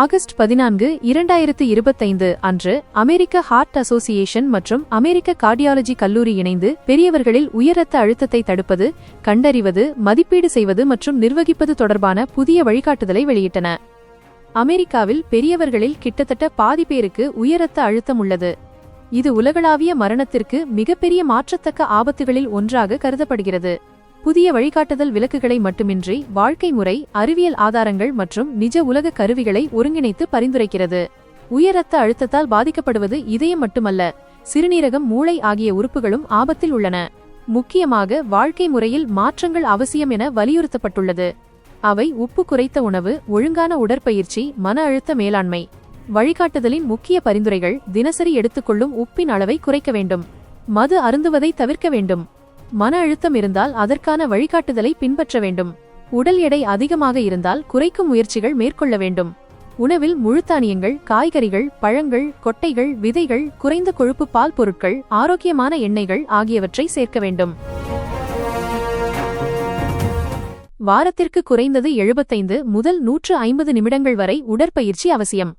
August பதினான்கு இரண்டாயிரத்து இருபத்தைந்து அன்று அமெரிக்க ஹார்ட் அசோசியேஷன் மற்றும் அமெரிக்க கார்டியாலஜி கல்லூரி இணைந்து பெரியவர்களில் உயர் ரத்த அழுத்தத்தை தடுப்பது கண்டறிவது மதிப்பீடு செய்வது மற்றும் நிர்வகிப்பது தொடர்பான புதிய வழிகாட்டுதலை வெளியிட்டன. அமெரிக்காவில் பெரியவர்களில் கிட்டத்தட்ட பாதி பேருக்கு உயர் ரத்த அழுத்தம் உள்ளது. இது உலகளாவிய மரணத்திற்கு மிகப்பெரிய மாற்றத்தக்க ஆபத்துகளில் ஒன்றாக கருதப்படுகிறது. புதிய வழிகாட்டுதல் விளக்குகளை மட்டுமின்றி வாழ்க்கை முறை அறிவியல் ஆதாரங்கள் மற்றும் நிஜ உலக கருவிகளை ஒருங்கிணைத்து பரிந்துரைக்கிறது. உயர் ரத்த அழுத்தத்தால் பாதிக்கப்படுவது இதயம் மட்டுமல்ல சிறுநீரகம் மூளை ஆகிய உறுப்புகளும் ஆபத்தில் உள்ளன. முக்கியமாக வாழ்க்கை முறையில் மாற்றங்கள் அவசியம் என வலியுறுத்தப்பட்டுள்ளது. அவை உப்பு குறைத்த உணவு ஒழுங்கான உடற்பயிற்சி மன அழுத்த மேலாண்மை. வழிகாட்டுதலின் முக்கிய பரிந்துரைகள் தினசரி எடுத்துக்கொள்ளும் உப்பின் அளவை குறைக்க வேண்டும். மது அருந்துவதை தவிர்க்க வேண்டும். மன அழுத்தம் இருந்தால் அதற்கான வழிகாட்டுதலை பின்பற்ற வேண்டும். உடல் எடை அதிகமாக இருந்தால் குறைக்கும் முயற்சிகள் மேற்கொள்ள வேண்டும். உணவில் முழுத்தானியங்கள் காய்கறிகள் பழங்கள் கொட்டைகள் விதைகள் குறைந்த கொழுப்பு பால் பொருட்கள் ஆரோக்கியமான எண்ணெய்கள் ஆகியவற்றை சேர்க்க வேண்டும். வாரத்திற்கு குறைந்தது எழுபத்தைந்து முதல் நூற்று ஐம்பது நிமிடங்கள் வரை உடற்பயிற்சி அவசியம்.